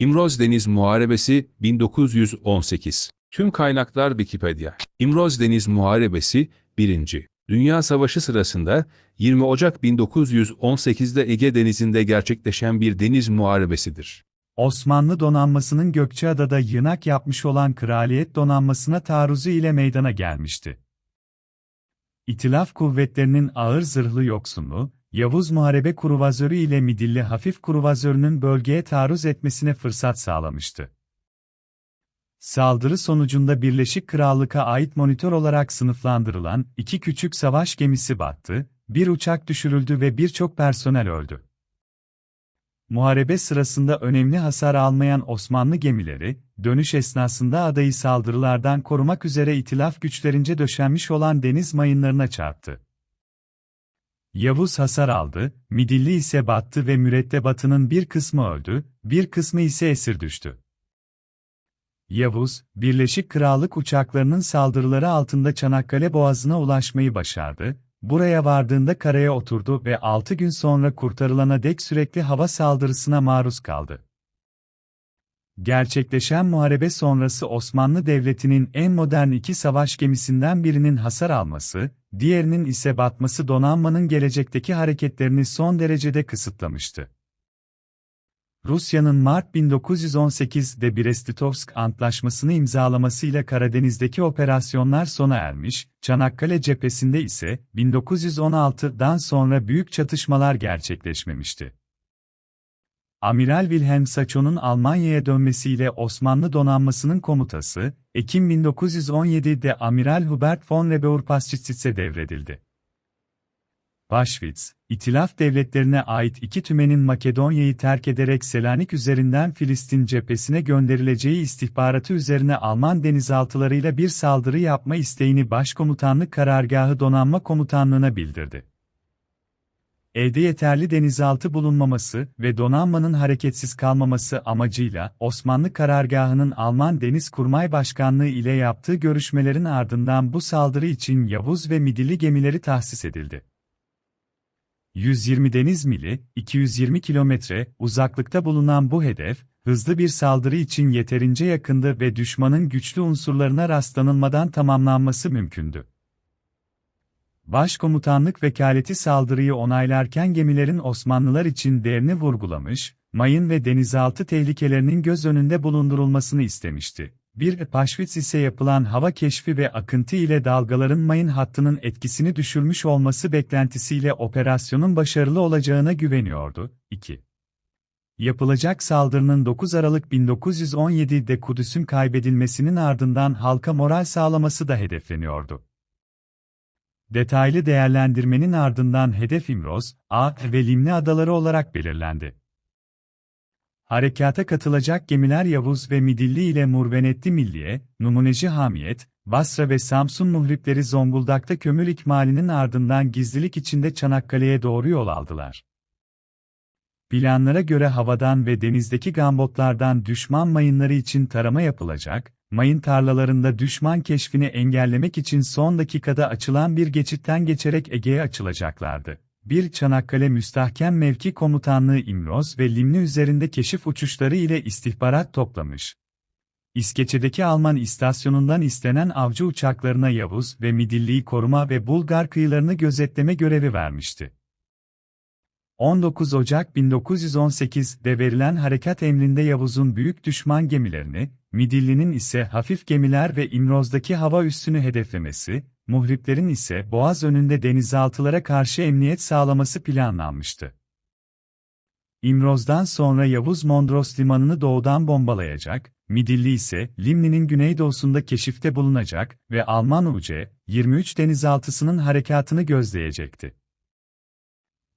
İmroz Deniz Muharebesi 1918 Tüm kaynaklar Wikipedia. İmroz Deniz Muharebesi 1. Dünya Savaşı sırasında 20 Ocak 1918'de Ege Denizi'nde gerçekleşen bir deniz muharebesidir. Osmanlı donanmasının Gökçeada'da yığınak yapmış olan Kraliyet donanmasına taarruzu ile meydana gelmişti. İtilaf kuvvetlerinin ağır zırhlı yoksunlu, Yavuz Muharebe Kruvazörü ile Midilli Hafif Kruvazörü'nün bölgeye taarruz etmesine fırsat sağlamıştı. Saldırı sonucunda Birleşik Krallık'a ait monitör olarak sınıflandırılan iki küçük savaş gemisi battı, bir uçak düşürüldü ve birçok personel öldü. Muharebe sırasında önemli hasar almayan Osmanlı gemileri, dönüş esnasında adayı saldırılardan korumak üzere itilaf güçlerince döşenmiş olan deniz mayınlarına çarptı. Yavuz hasar aldı, Midilli ise battı ve mürettebatının bir kısmı öldü, bir kısmı ise esir düştü. Yavuz, Birleşik Krallık uçaklarının saldırıları altında Çanakkale Boğazı'na ulaşmayı başardı, buraya vardığında karaya oturdu ve 6 gün sonra kurtarılana dek sürekli hava saldırısına maruz kaldı. Gerçekleşen muharebe sonrası Osmanlı Devleti'nin en modern iki savaş gemisinden birinin hasar alması, diğerinin ise batması donanmanın gelecekteki hareketlerini son derecede kısıtlamıştı. Rusya'nın Mart 1918'de Brest-Litovsk Antlaşması'nı imzalamasıyla Karadeniz'deki operasyonlar sona ermiş, Çanakkale cephesinde ise 1916'dan sonra büyük çatışmalar gerçekleşmemişti. Amiral Wilhelm Sacho'nun Almanya'ya dönmesiyle Osmanlı donanmasının komutası, Ekim 1917'de Amiral Hubert von Rebeur-Pastritsitz'e devredildi. Başvitz, İtilaf devletlerine ait iki tümenin Makedonya'yı terk ederek Selanik üzerinden Filistin cephesine gönderileceği istihbaratı üzerine Alman denizaltılarıyla bir saldırı yapma isteğini Başkomutanlık Karargahı Donanma Komutanlığı'na bildirdi. Evde yeterli denizaltı bulunmaması ve donanmanın hareketsiz kalmaması amacıyla Osmanlı Karargahı'nın Alman Deniz Kurmay Başkanlığı ile yaptığı görüşmelerin ardından bu saldırı için Yavuz ve Midilli gemileri tahsis edildi. 120 deniz mili, 220 kilometre uzaklıkta bulunan bu hedef, hızlı bir saldırı için yeterince yakındı ve düşmanın güçlü unsurlarına rastlanılmadan tamamlanması mümkündü. Başkomutanlık vekaleti saldırıyı onaylarken gemilerin Osmanlılar için değerini vurgulamış, mayın ve denizaltı tehlikelerinin göz önünde bulundurulmasını istemişti. Bir Paşvitz ise yapılan hava keşfi ve akıntı ile dalgaların mayın hattının etkisini düşürmüş olması beklentisiyle operasyonun başarılı olacağına güveniyordu. 2. Yapılacak saldırının 9 Aralık 1917'de Kudüs'ün kaybedilmesinin ardından halka moral sağlaması da hedefleniyordu. Detaylı değerlendirmenin ardından hedef İmroz, A ve Limni adaları olarak belirlendi. Harekata katılacak gemiler Yavuz ve Midilli ile Murvenetli Milliye, Numuneci Hamiyet, Basra ve Samsun muhripleri Zonguldak'ta kömür ikmalinin ardından gizlilik içinde Çanakkale'ye doğru yol aldılar. Planlara göre havadan ve denizdeki gambotlardan düşman mayınları için tarama yapılacak, mayın tarlalarında düşman keşfini engellemek için son dakikada açılan bir geçitten geçerek Ege'ye açılacaklardı. Bir Çanakkale Müstahkem Mevki Komutanlığı İmroz ve Limni üzerinde keşif uçuşları ile istihbarat toplamış. İskeçe'deki Alman istasyonundan istenen avcı uçaklarına Yavuz ve Midilli'yi koruma ve Bulgar kıyılarını gözetleme görevi vermişti. 19 Ocak 1918'de verilen harekat emrinde Yavuz'un büyük düşman gemilerini, Midilli'nin ise hafif gemiler ve İmroz'daki hava üssünü hedeflemesi, muhriplerin ise boğaz önünde denizaltılara karşı emniyet sağlaması planlanmıştı. İmroz'dan sonra Yavuz Mondros limanını doğudan bombalayacak, Midilli ise Limni'nin güneydoğusunda keşifte bulunacak ve Alman UC, 23 denizaltısının harekatını gözleyecekti.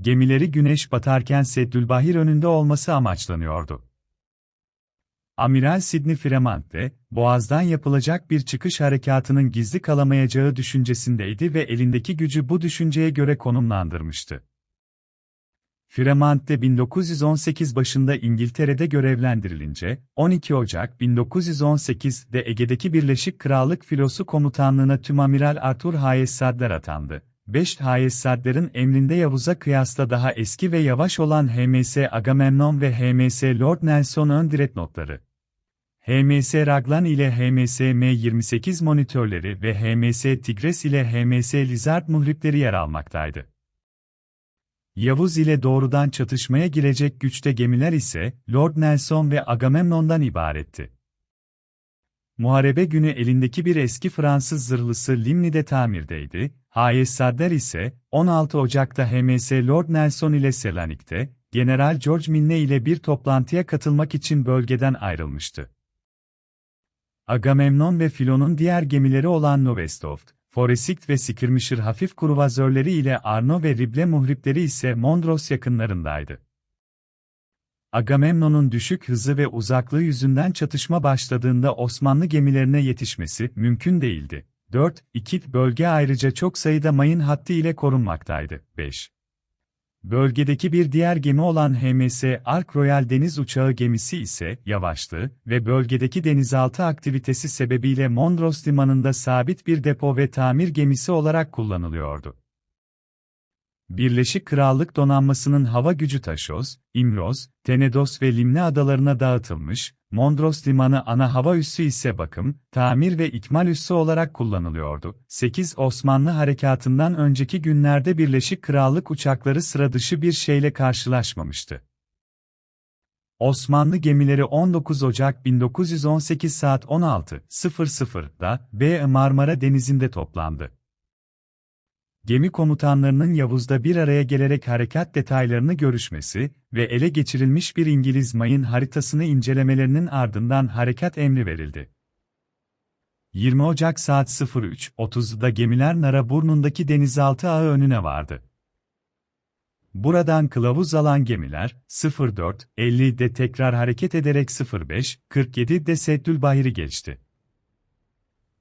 Gemileri güneş batarken Seddülbahir önünde olması amaçlanıyordu. Amiral Sidney Fremont de, Boğaz'dan yapılacak bir çıkış harekatının gizli kalamayacağı düşüncesindeydi ve elindeki gücü bu düşünceye göre konumlandırmıştı. Fremont de 1918 başında İngiltere'de görevlendirilince, 12 Ocak 1918'de Ege'deki Birleşik Krallık Filosu Komutanlığına Tümamiral Arthur Hayes Sadler atandı. 5 Hayessadler'ın emrinde Yavuz'a kıyasla daha eski ve yavaş olan HMS Agamemnon ve HMS Lord Nelson ön direkt notları. HMS Raglan ile HMS M28 monitörleri ve HMS Tigres ile HMS Lizard muhripleri yer almaktaydı. Yavuz ile doğrudan çatışmaya girecek güçte gemiler ise Lord Nelson ve Agamemnon'dan ibaretti. Muharebe günü elindeki bir eski Fransız zırhlısı Limni'de tamirdeydi, Hayessadler ise 16 Ocak'ta HMS Lord Nelson ile Selanik'te, General George Milne ile bir toplantıya katılmak için bölgeden ayrılmıştı. Agamemnon ve Filon'un diğer gemileri olan Novestoft, Foresikt ve Skirmisher hafif kruvazörleri ile Arno ve Rible muhripleri ise Mondros yakınlarındaydı. Agamemnon'un düşük hızı ve uzaklığı yüzünden çatışma başladığında Osmanlı gemilerine yetişmesi mümkün değildi. 4. İki bölge ayrıca çok sayıda mayın hattı ile korunmaktaydı. 5. Bölgedeki bir diğer gemi olan HMS Ark Royal deniz uçağı gemisi ise yavaştı ve bölgedeki denizaltı aktivitesi sebebiyle Mondros limanında sabit bir depo ve tamir gemisi olarak kullanılıyordu. Birleşik Krallık donanmasının hava gücü Taşoz, İmroz, Tenedos ve Limne adalarına dağıtılmış, Mondros limanı ana hava üssü ise bakım, tamir ve ikmal üssü olarak kullanılıyordu. 8 Osmanlı harekatından önceki günlerde Birleşik Krallık uçakları sıra dışı bir şeyle karşılaşmamıştı. Osmanlı gemileri 19 Ocak 1918 saat 16.00'da B. Marmara Denizi'nde toplandı. Gemi komutanlarının Yavuz'da bir araya gelerek harekat detaylarını görüşmesi ve ele geçirilmiş bir İngiliz mayın haritasını incelemelerinin ardından harekat emri verildi. 20 Ocak saat 03.30'da gemiler Naraburnu'ndaki denizaltı ağı önüne vardı. Buradan kılavuz alan gemiler 04.50'de tekrar hareket ederek 05.47'de Seddülbahir'i geçti.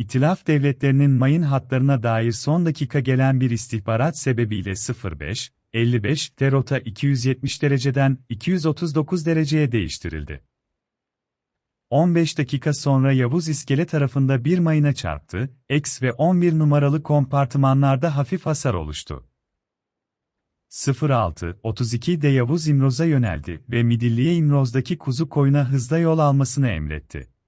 İtilaf devletlerinin mayın hatlarına dair son dakika gelen bir istihbarat sebebiyle 05, 55 terota 270 dereceden 239 dereceye değiştirildi. 15 dakika sonra Yavuz iskele tarafında bir mayına çarptı, X ve 11 numaralı kompartımanlarda hafif hasar oluştu. 06-32'de Yavuz İmroz'a yöneldi ve Midilliye İmroz'daki kuzu koyuna hızla yol almasını emretti.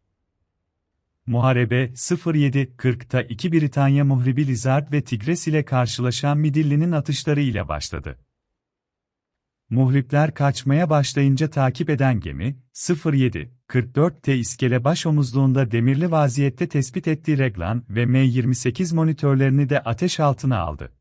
Muharebe 07.40'ta iki Britanya muhribi Lizard ve Tigres ile karşılaşan Midilli'nin atışları ile başladı. Muhripler kaçmaya başlayınca takip eden gemi, 07.44'te iskele baş omuzluğunda demirli vaziyette tespit ettiği Reglan ve M28 monitörlerini de ateş altına aldı.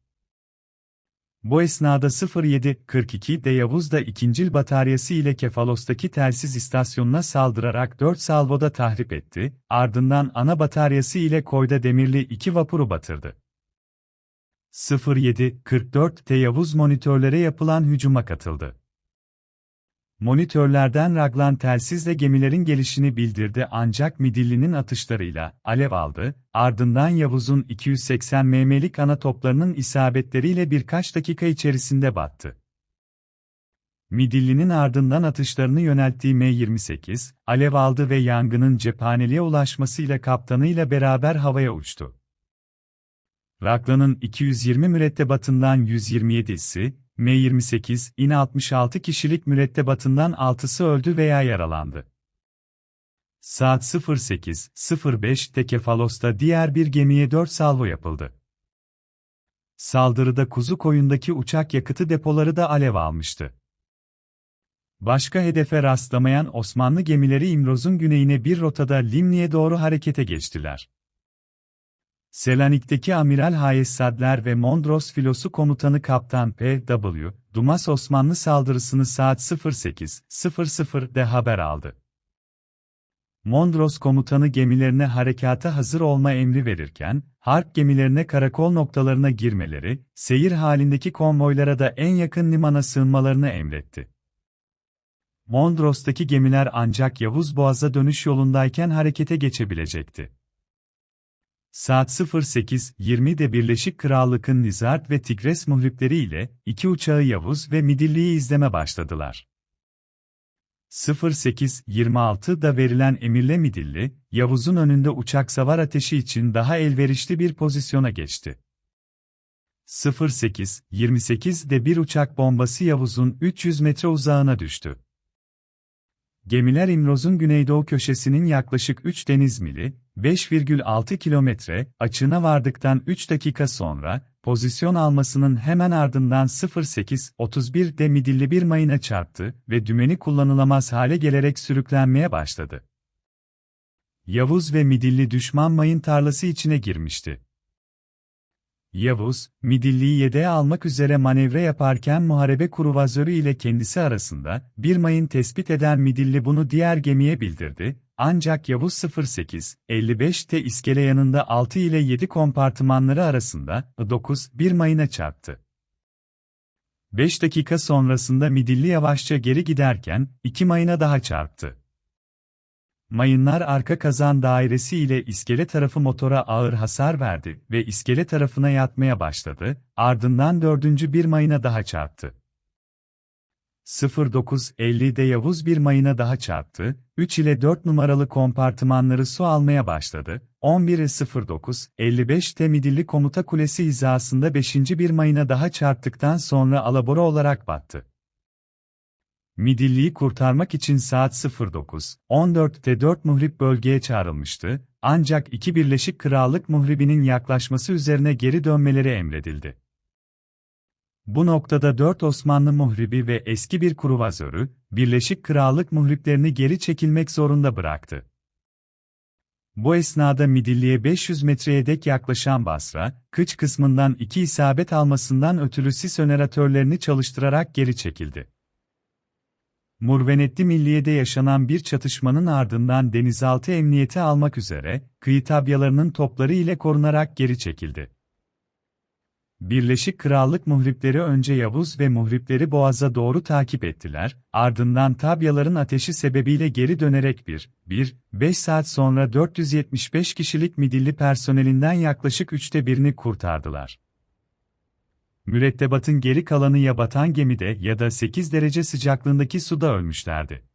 Bu esnada 07.42'de Yavuz da ikincil bataryası ile Kefalos'taki telsiz istasyonuna saldırarak 4 salvoda tahrip etti, ardından ana bataryası ile koyda demirli iki vapuru batırdı. 07.44'te Yavuz monitörlere yapılan hücuma katıldı. Monitörlerden Raglan telsizle gemilerin gelişini bildirdi ancak Midilli'nin atışlarıyla alev aldı, ardından Yavuz'un 280 mm'lik ana toplarının isabetleriyle birkaç dakika içerisinde battı. Midilli'nin ardından atışlarını yönelttiği M-28, alev aldı ve yangının cephaneliğe ulaşmasıyla kaptanıyla beraber havaya uçtu. Raglan'ın 220 mürettebatından 127'si, M28, in 66 kişilik mürettebatından 6'sı öldü veya yaralandı. Saat 08.05'te Kefalos'ta diğer bir gemiye 4 salvo yapıldı. Saldırıda Kuzu Koyun'daki uçak yakıtı depoları da alev almıştı. Başka hedefe rastlamayan Osmanlı gemileri İmroz'un güneyine bir rotada Limni'ye doğru harekete geçtiler. Selanik'teki Amiral Hayessadler ve Mondros filosu komutanı Kaptan P.W. Dumas Osmanlı saldırısını saat 08.00'de haber aldı. Mondros komutanı gemilerine harekata hazır olma emri verirken, harp gemilerine karakol noktalarına girmeleri, seyir halindeki konvoylara da en yakın limana sığınmalarını emretti. Mondros'taki gemiler ancak Yavuz Boğaz'a dönüş yolundayken harekete geçebilecekti. Saat 08.20'de Birleşik Krallık'ın Nizart ve Tigres muhripleri ile iki uçağı Yavuz ve Midilli'yi izleme başladılar. 08.26'da verilen emirle Midilli, Yavuz'un önünde uçak savar ateşi için daha elverişli bir pozisyona geçti. 08-28'de bir uçak bombası Yavuz'un 300 metre uzağına düştü. Gemiler İmroz'un güneydoğu köşesinin yaklaşık 3 deniz mili, 5,6 kilometre açığına vardıktan 3 dakika sonra, pozisyon almasının hemen ardından 08.31'de midilli bir mayına çarptı ve dümeni kullanılamaz hale gelerek sürüklenmeye başladı. Yavuz ve midilli düşman mayın tarlası içine girmişti. Yavuz, Midilli'yi yedeğe almak üzere manevra yaparken muharebe kuruvazörü ile kendisi arasında bir mayın tespit eden Midilli bunu diğer gemiye bildirdi, ancak Yavuz 08-55'te iskele yanında 6 ile 7 kompartımanları arasında 9 bir mayına çarptı. 5 dakika sonrasında Midilli yavaşça geri giderken iki mayına daha çarptı. Mayınlar arka kazan dairesi ile iskele tarafı motora ağır hasar verdi ve iskele tarafına yatmaya başladı, ardından dördüncü bir mayına daha çarptı. 09.50'de Yavuz bir mayına daha çarptı, 3 ile 4 numaralı kompartımanları su almaya başladı, 11.09.55'te Midilli Komuta Kulesi hizasında 5. bir mayına daha çarptıktan sonra alabora olarak battı. Midilli'yi kurtarmak için saat 09.14'te 4 muhrip bölgeye çağrılmıştı, ancak iki Birleşik Krallık muhribinin yaklaşması üzerine geri dönmeleri emredildi. Bu noktada 4 Osmanlı muhribi ve eski bir kruvazörü, Birleşik Krallık muhriplerini geri çekilmek zorunda bıraktı. Bu esnada Midilli'ye 500 metreye dek yaklaşan Basra, kıç kısmından iki isabet almasından ötürü sis öneratörlerini çalıştırarak geri çekildi. Murvenetli Milliye'de yaşanan bir çatışmanın ardından denizaltı emniyeti almak üzere, kıyı tabyalarının topları ile korunarak geri çekildi. Birleşik Krallık muhripleri önce Yavuz ve muhripleri Boğaz'a doğru takip ettiler, ardından tabyaların ateşi sebebiyle geri dönerek bir, bir, 5 saat sonra 475 kişilik midilli personelinden yaklaşık üçte birini kurtardılar. Mürettebatın geri kalanı ya batan gemide ya da 8 derece sıcaklığındaki suda ölmüşlerdi.